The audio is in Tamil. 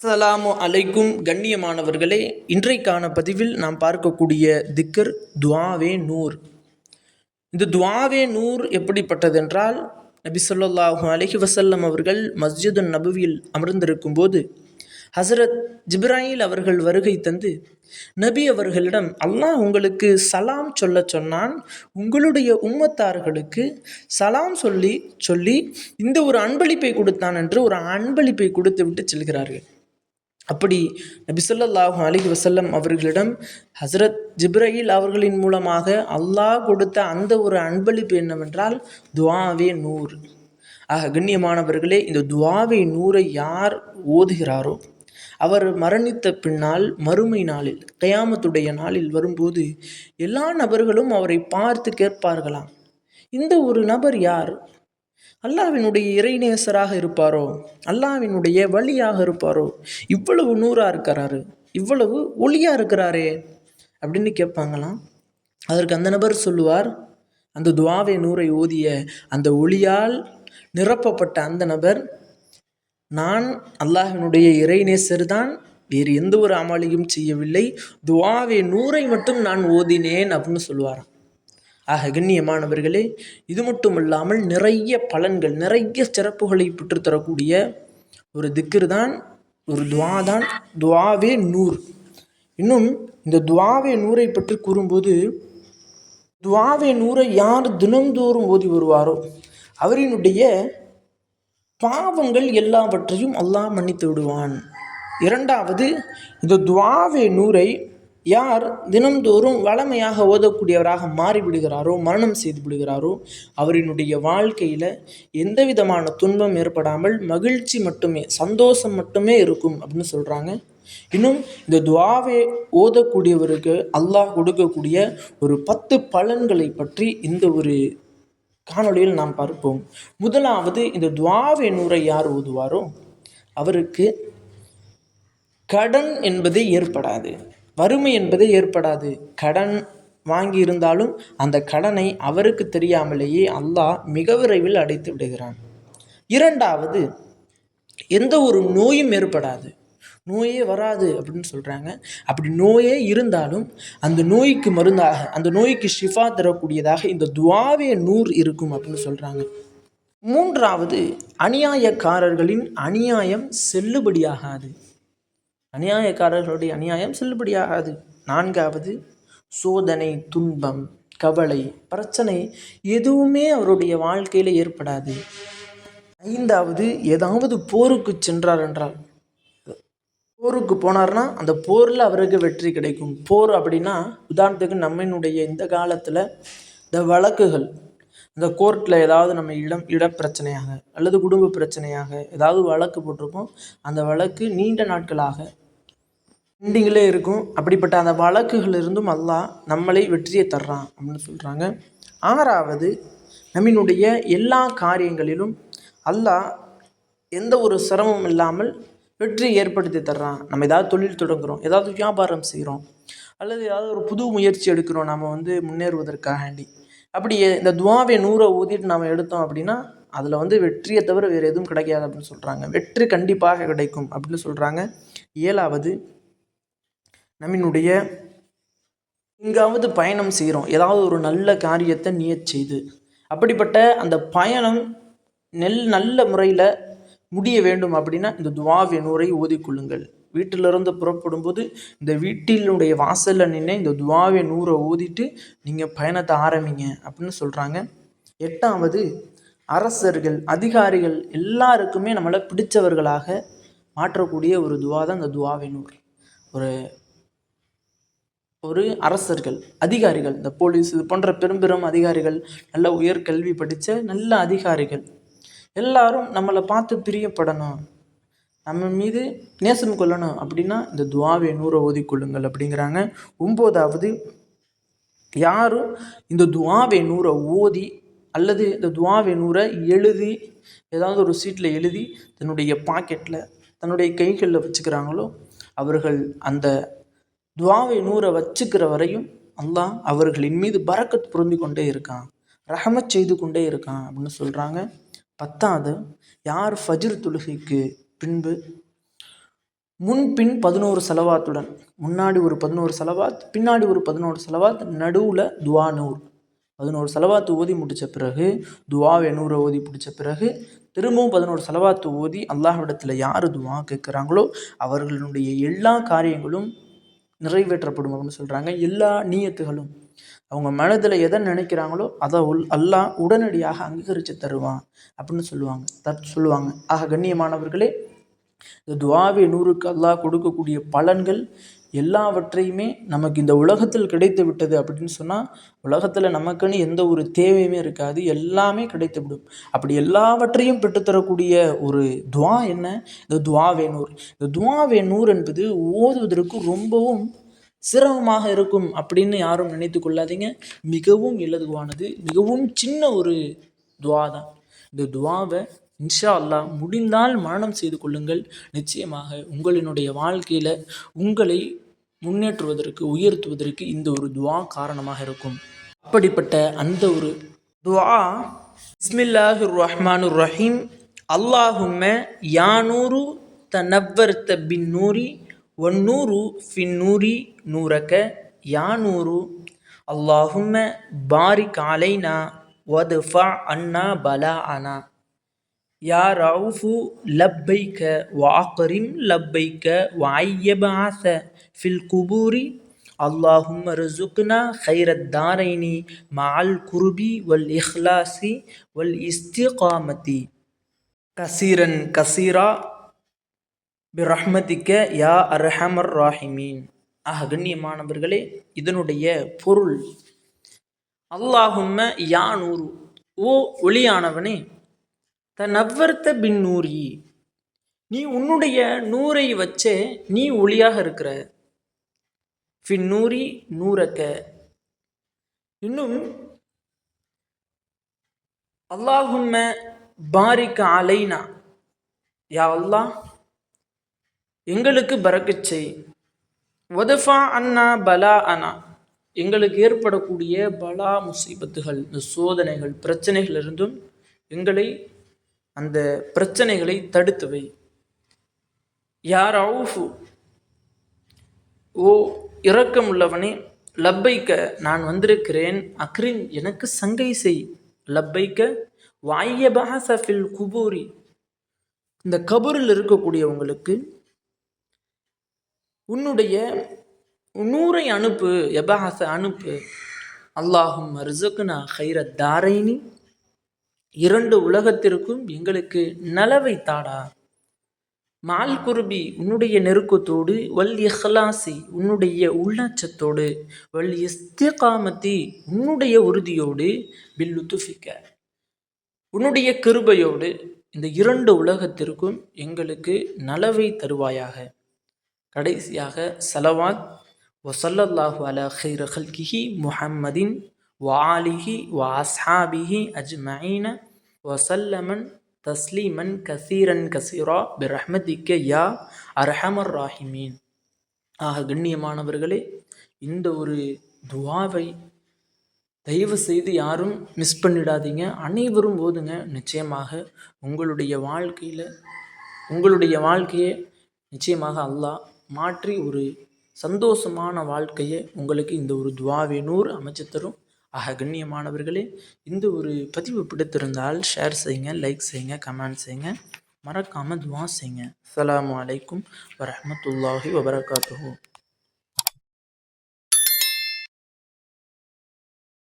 அஸ்ஸலாமு அலைக்கும் கண்ணியமானவர்களே இன்றைக்கான பதிவில் நாம் பார்க்கக்கூடிய திக்கர் துவாவே நூர். இந்த துவாவே நூர் எப்படிப்பட்டதென்றால் நபி ஸல்லல்லாஹு அலஹி வசல்லம் அவர்கள் மஸ்ஜிது நபுவியில் அமர்ந்திருக்கும் போது ஹசரத் ஜிப்ராயில் அவர்கள் வருகை தந்து நபி அவர்களிடம் அல்லாஹ் உங்களுக்கு சலாம் சொல்ல சொன்னான் உங்களுடைய உம்மத்தார்களுக்கு சலாம் சொல்லி சொல்லி இந்த ஒரு அன்பளிப்பை கொடுத்தான் என்று ஒரு அன்பளிப்பை கொடுத்து விட்டு செல்கிறார்கள். அப்படி நபிசல்லாஹு ஸல்லல்லாஹு வசல்லம் அவர்களிடம் ஹசரத் ஜிப்ரயில் அவர்களின் மூலமாக அல்லாஹ் கொடுத்த அந்த ஒரு அன்பளிப்பு என்னவென்றால் துவாவே நூர். ஆக கண்ணியமானவர்களே இந்த துவாவே நூரை யார் ஓதுகிறாரோ அவர் மரணித்த பின்னால் மறுமை நாளில் கயாமத்துடைய நாளில் வரும்போது எல்லா நபர்களும் அவரை பார்த்து கேட்பார்களாம். இந்த ஒரு நபர் யார்? அல்லாவினுடைய இறைநேசராக இருப்பாரோ? அல்லாவினுடைய வழியாக இருப்பாரோ? இவ்வளவு நூறாக இருக்கிறாரு. இவ்வளவு ஒளியாக இருக்கிறாரே அப்படின்னு கேட்பாங்களாம். அதற்கு அந்த நபர் சொல்லுவார் அந்த துவாவை நூரை ஓதிய அந்த ஒளியால் நிரப்பப்பட்ட அந்த நபர் நான் அல்லாஹினுடைய இறைநேசர் தான் வேறு எந்த ஒரு அமளியும் செய்யவில்லை. துவாவே நூறை மட்டும் நான் ஓதினேன் அப்படின்னு சொல்லுவாராம். ஆக கண்ணியமானவர்களே இது மட்டும் இல்லாமல் நிறைய பலன்கள் நிறைய சிறப்புகளை பெற்றுத்தரக்கூடிய ஒரு திக்ரு தான் ஒரு துவா தான் துவாவே நூர். இன்னும் இந்த துவாவே நூரை பற்றி கூறும்போது துவாவே நூரை யார் தினந்தோறும் ஓதி வருவாரோ அவரினுடைய பாவங்கள் எல்லாவற்றையும் அல்லாஹ் மன்னித்து விடுவான். இரண்டாவது இந்த துவாவே நூரை யார் தினம்தோறும் வளமையாக ஓதக்கூடியவராக மாறிவிடுகிறாரோ மரணம் செய்து விடுகிறாரோ அவரினுடைய வாழ்க்கையில் எந்த விதமான துன்பம் ஏற்படாமல் மகிழ்ச்சி மட்டுமே சந்தோஷம் மட்டுமே இருக்கும் அப்படின்னு சொல்கிறாங்க இன்னும் இந்த துவாவை ஓதக்கூடியவருக்கு அல்லாஹ் கொடுக்கக்கூடிய ஒரு பத்து பலன்களை பற்றி இந்த ஒரு காணொளியில் நாம் பார்ப்போம். முதலாவது இந்த துவாவே நூரை யார் ஓதுவாரோ? அவருக்கு கடன் என்பது ஏற்படாது. வறுமை என்பதே ஏற்படாது. கடன் வாங்கி இருந்தாலும் அந்த கடனை அவருக்கு தெரியாமலேயே அல்லாஹ் மிக விரைவில் அடைத்து விடுகிறான். இரண்டாவது எந்த ஒரு நோயும் ஏற்படாது. நோயே வராது அப்படின்னு சொல்கிறாங்க அப்படி நோயே இருந்தாலும் அந்த நோய்க்கு மருந்தாக அந்த நோய்க்கு ஷிஃபா தரக்கூடியதாக இந்த துவாவே நூறு இருக்கும் அப்படின்னு சொல்கிறாங்க மூன்றாவது அநியாயக்காரர்களின் அநியாயம் செல்லுபடியாகாது. அநியாயக்காரர்களுடைய அநியாயம் செல்லுபடியாகாது. நான்காவது சோதனை துன்பம் கவலை பிரச்சனை எதுவுமே அவருடைய வாழ்க்கையில் ஏற்படாது. ஐந்தாவது ஏதாவது போருக்கு சென்றார் என்றால். போருக்கு போனார்னா அந்த போரில் அவருக்கு வெற்றி கிடைக்கும். போர் அப்படின்னா உதாரணத்துக்கு நம்மினுடைய இந்த காலத்தில் இந்த வழக்குகள் இந்த கோர்ட்டில் ஏதாவது நம்ம இடம் இடப்பிரச்சனையாக அல்லது குடும்ப பிரச்சனையாக ஏதாவது வழக்கு போட்டிருக்கோம். அந்த வழக்கு நீண்ட நாட்களாக பெண்டிங்கிலே இருக்கும். அப்படிப்பட்ட அந்த வழக்குகளிலிருந்தும் அல்லாஹ் நம்மளை வெற்றியை தர்றான் அப்படின்னு சொல்கிறாங்க ஆறாவது நம்மினுடைய எல்லா காரியங்களிலும் அல்லாஹ் எந்த ஒரு சிரமமும் இல்லாமல் வெற்றி ஏற்படுத்தி தர்றான். நம்ம ஏதாவது தொழில் தொடங்குகிறோம் ஏதாவது வியாபாரம் செய்கிறோம் அல்லது ஏதாவது ஒரு புது முயற்சி எடுக்கிறோம் நம்ம வந்து முன்னேறுவதற்காண்டி அப்படி இந்த துவாவை நூறை ஊதிட்டு நாம் எடுத்தோம் அப்படின்னா அதில் வந்து வெற்றியை தவிர வேறு எதுவும் கிடைக்காது அப்படின்னு சொல்கிறாங்க வெற்றி கண்டிப்பாக கிடைக்கும் அப்படின்னு சொல்கிறாங்க ஏழாவது நம்மினுடைய எங்காவது பயணம் செய்கிறோம். ஏதாவது ஒரு நல்ல காரியத்தை நியச் செய்து. அப்படிப்பட்ட அந்த பயணம் நெல் நல்ல முறையில் முடிய வேண்டும் அப்படின்னா இந்த துவாவே நூரை ஓதிக்கொள்ளுங்கள் வீட்டிலிருந்து புறப்படும்போது இந்த வீட்டினுடைய வாசலில் நின்று இந்த துவாவிய நூறை ஓதிட்டு நீங்கள் பயணத்தை ஆரம்பிங்க அப்படின்னு சொல்கிறாங்க எட்டாவது அரசர்கள் அதிகாரிகள் எல்லாருக்குமே நம்மளை பிடிச்சவர்களாக மாற்றக்கூடிய ஒரு துவா தான் இந்த துவாவினூர் ஒரு ஒரு அரசர்கள் அதிகாரிகள் இந்த போலீஸ் இது போன்ற பெரும் பெரும் அதிகாரிகள் நல்ல உயர்கல்வி படித்த நல்ல அதிகாரிகள் எல்லாரும் நம்மளை பார்த்து பிரியப்படணும். நம்ம மீது நேசம் கொள்ளணும். அப்படின்னா இந்த துவாவை நூறை ஓதிக்கொள்ளுங்கள் அப்படிங்கிறாங்க. ஒம்போதாவது யாரும் இந்த துவாவை நூறை ஓதி அல்லது இந்த துவாவை நூறை எழுதி ஏதாவது ஒரு சீட்டில் எழுதி தன்னுடைய பாக்கெட்டில் தன்னுடைய கைகளில் வச்சுக்கிறாங்களோ அவர்கள் அந்த துவாவை நூறை வச்சுக்கிற வரையும் அல்லாஹ் அவர்களின் மீது பறக்கத் புரிந்து கொண்டே இருக்கான். ரஹமத் செய்து கொண்டே இருக்கான் அப்படின்னு சொல்கிறாங்க பத்தாவது யார் ஃபஜ்ர் தொழுகைக்கு பின்பு? முன்பின் பதினோரு செலவாத்துடன். முன்னாடி ஒரு பதினோரு செலவாத் பின்னாடி ஒரு பதினோரு செலவாத் நடுவில் துவா நூறு. பதினோரு செலவாத்து ஓதி முடித்த பிறகு துவாவை நூறை ஓதி பிடிச்ச பிறகு திரும்பவும் பதினோரு செலவாத்து ஓதி அல்லாஹ்விடத்தில் யார் துவா கேட்குறாங்களோ அவர்களுடைய எல்லா காரியங்களும் நிறைவேற்றப்படும் அப்படின்னு சொல்கிறாங்க எல்லா நீயத்துகளும். அவங்க மனதில் எதை நினைக்கிறாங்களோ அதை உள் எல்லாம் உடனடியாக அங்கீகரித்து தருவான் அப்படின்னு சொல்லுவாங்க. தத் சொல்லுவாங்க. ஆக கண்ணியமானவர்களே இந்த துவாவி நூறுக்கு அல்லாஹ் கொடுக்கக்கூடிய பலன்கள் எல்லாவற்றையுமே நமக்கு இந்த உலகத்தில் கிடைத்து விட்டது அப்படின்னு சொன்னால் உலகத்தில் நமக்குன்னு எந்த ஒரு தேவையுமே இருக்காது. எல்லாமே கிடைத்து விடும். அப்படி எல்லாவற்றையும் பெற்றுத்தரக்கூடிய ஒரு துவா என்ன? இந்த துவாவேனூர் இந்த துவாவேனூர் என்பது ஓதுவதற்கு ரொம்பவும் சிரமமாக இருக்கும் அப்படின்னு யாரும் நினைத்து கொள்ளாதீங்க. மிகவும் இலகுவானது மிகவும் சின்ன ஒரு துவா தான் இந்த துவாவை இன்ஷா அல்லாஹ் முடிந்தால் மரணம் செய்து கொள்ளுங்கள். நிச்சயமாக உங்களினுடைய வாழ்க்கையில் உங்களை முன்னேற்றுவதற்கு உயர்த்துவதற்கு இந்த ஒரு துவா காரணமாக இருக்கும். அப்படிப்பட்ட அந்த ஒரு துவா இஸ்மில்லாஹு ரஹ்மானு ரஹீம் அல்லாஹும்ம யானூரு தனவ்வர்த்த பின் நூரி ஒன்னூரு ஃபின் நூரி நூறக்க யானூரு. அல்லாஹும்ம பாரிக் அலைனா வதுஃபா அண்ணா பலா அனா யா ரவுஃபு லப்பைக்க வாக்கரிம் லப்பைக்க வாய்யபாச ஃபில் குபூரி. அல்லாஹும் ரசுக்னா ஹைரத் தாரைனி மால் குருபி வல் இஹ்லாசி வல் இஸ்திகாமதி. கசீரன் கசீரா பிரஹ்மதிக்க யா அர்ஹமர் ராஹிமீன். ஆக கண்ணியமானவர்களே இதனுடைய பொருள். அல்லாஹும்ம யா நூறு. ஓ ஒளியானவனே தனவ்வர்த்த பின் நூறி நீ உன்னுடைய நூரை வச்சே நீ ஒளியாக இருக்கிற. பின்னூரி நூரி நூறக்க. இன்னும் அல்லாஹும்ம பாரிக்க அலைனா. யா அல்லாஹ் எங்களுக்கு பறக்கச் செய். ஒதஃபா அண்ணா பலா அண்ணா எங்களுக்கு ஏற்படக்கூடிய பலா முசீபத்துகள் இந்த சோதனைகள் பிரச்சனைகள் இருந்தும் எங்களை அந்த பிரச்சனைகளை தடுத்து வை. யார் அவுஃபு? ஓ இரக்கம் உள்ளவனே லப்பைக்க நான் வந்திருக்கிறேன். அக்ரின் எனக்கு சங்கை செய். லப்பைக்க வாயபாசஃபில் குபூரி. இந்த கபூரில் இருக்கக்கூடியவங்களுக்கு உன்னுடைய நூறை அனுப்பு எபாச அனுப்பு. அல்லாஹும் ரிசுக்குனா ஹைர தாரைனி. இரண்டு உலகத்திற்கும் எங்களுக்கு நலவை தாடா. மால் குருபி உன்னுடைய நெருக்கத்தோடு வல் இஹ்லாசி உன்னுடைய உள்ளச்சத்தோடு வல் இஸ்திகாமத்தி உன்னுடைய உறுதியோடு பில்லுத்துஃபிக்க உன்னுடைய கிருபையோடு இந்த இரண்டு உலகத்திற்கும் எங்களுக்கு நலவை தருவாயாக. கடைசியாக சலவாத் வசல்லல்லாஹு அலா ஹைர ஹல்கிஹி முஹம்மதின் வாலிஹி வாஸ்ஹாபிஹி அஜ்மைன வசல்லமன் தஸ்லீமன் கசீரன் கசீரா பிரஹ்மதிக்க யா அர்ஹமர் ராஹிமீன். ஆக கண்ணியமானவர்களே இந்த ஒரு துவாவை தயவு செய்து யாரும் மிஸ் பண்ணிடாதீங்க. அனைவரும் போதுங்க நிச்சயமாக உங்களுடைய வாழ்க்கையில் உங்களுடைய வாழ்க்கையை நிச்சயமாக அல்லாஹ் மாற்றி ஒரு சந்தோஷமான வாழ்க்கையை உங்களுக்கு இந்த ஒரு துவாவே நூறு அமைச்சு தரும். ஆக கண்ணியமானவர்களே இந்த ஒரு பதிவு பிடித்திருந்தால் ஷேர் செய்யுங்க லைக் செய்யுங்க கமெண்ட் செய்யுங்க. மறக்காமல் துவா செய்யுங்க. அலாம் வலைக்கும் வரமத்துல்லாஹி வபரகாத்துஹூ.